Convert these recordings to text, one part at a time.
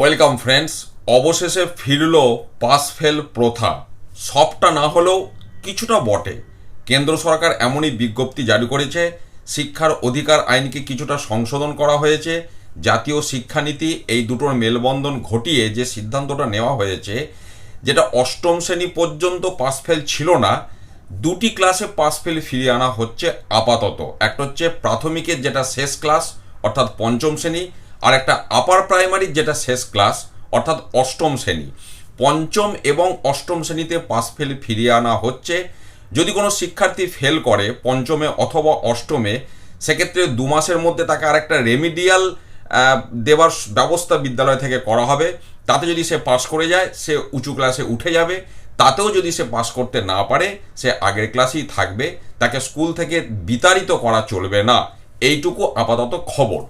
Welcome friends, অবশেষে ফিরল pass fail প্রথা। সবটা না হলেও কিছুটা বটে। কেন্দ্র সরকার এমনই বিজ্ঞপ্তি জারি করেছে, শিক্ষার অধিকার আইনকে কিছুটা সংশোধন করা হয়েছে, জাতীয় শিক্ষানীতি এই দুটোর মেলবন্ধন ঘটিয়ে যে সিদ্ধান্তটা নেওয়া হয়েছে, যেটা অষ্টম শ্রেণি পর্যন্ত পাস ফেল ছিল না, দুটি ক্লাসে পাস ফেল ফিরিয়ে আনা হচ্ছে আপাতত। একটা হচ্ছে প্রাথমিকের, যেটা শেষ ক্লাস, অর্থাৎ পঞ্চম শ্রেণি আর একটা আপার প্রাইমারির যেটা শেষ ক্লাস অর্থাৎ অষ্টম শ্রেণি। পঞ্চম এবং অষ্টম শ্রেণীতে পাস ফেল ফিরিয়ে আনা হচ্ছে। যদি কোনো শিক্ষার্থী ফেল করে পঞ্চমে অথবা অষ্টমে, সেক্ষেত্রে দু মাসের মধ্যে তাকে আর একটা রেমিডিয়াল দেওয়ার ব্যবস্থা বিদ্যালয় থেকে করা হবে। তাতে যদি সে পাস করে যায়, সে উঁচু ক্লাসে উঠে যাবে। তাতেও যদি সে পাস করতে না পারে, সে আগের ক্লাসেই থাকবে। তাকে স্কুল থেকে বিতাড়িত করা চলবে না। এইটুকু আপাতত খবর।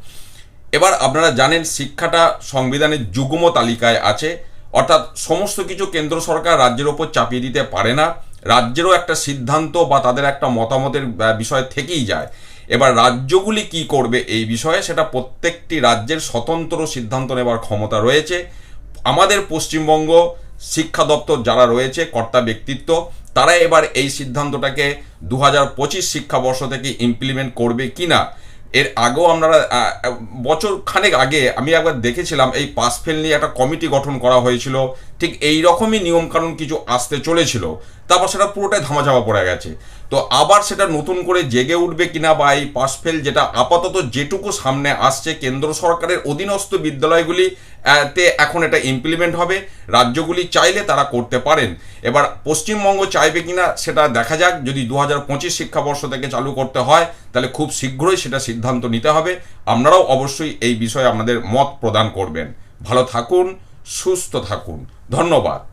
এবার আপনারা জানেন শিক্ষাটা সংবিধানের যুগ্ম তালিকায় আছে। অর্থাৎ সমস্ত কিছু কেন্দ্র সরকার রাজ্যের ওপর চাপিয়ে দিতে পারে না। রাজ্যেরও একটা সিদ্ধান্ত বা তাদের একটা মতামতের বিষয় থেকেই যায়। এবার রাজ্যগুলি কি করবে এই বিষয়ে সেটা প্রত্যেকটি রাজ্যের স্বতন্ত্র সিদ্ধান্ত নেবার ক্ষমতা রয়েছে। আমাদের পশ্চিমবঙ্গ শিক্ষা দপ্তর যারা রয়েছে, কর্তা ব্যক্তিত্ব, তারা এবার এই সিদ্ধান্তটাকে দু হাজার পঁচিশ শিক্ষাবর্ষ থেকে ইমপ্লিমেন্ট করবে কিনা এর আগেও আহ, বছর খানেক আগে আমি একবার দেখেছিলাম এই পাস ফেল নিয়ে একটা কমিটি গঠন করা হয়েছিল। ঠিক এই রকমই নিয়মকানুন কিছু আসতে চলেছিল। তারপর সেটা পুরোটাই ধামাচাপা পড়ে গেছে। তো আবার সেটা নতুন করে জেগে উঠবে কিনা বা এই পাস ফেল যেটা আপাতত যেটুকু সামনে আসছে কেন্দ্র সরকারের অধীনস্থ বিদ্যালয়গুলি তে এখন এটা ইমপ্লিমেন্ট হবে। রাজ্যগুলি চাইলে তারা করতে পারেন। এবার পশ্চিমবঙ্গ চাইবে কিনা সেটা দেখা যাক। যদি দু হাজার পঁচিশ শিক্ষাবর্ষ থেকে চালু করতে হয় তাহলে খুব শীঘ্রই সেটা সিদ্ধান্ত নিতে হবে। আপনারাও অবশ্যই এই বিষয়ে আপনাদের মত প্রদান করবেন। ভালো থাকুন, সুস্থ থাকুন। ধন্যবাদ।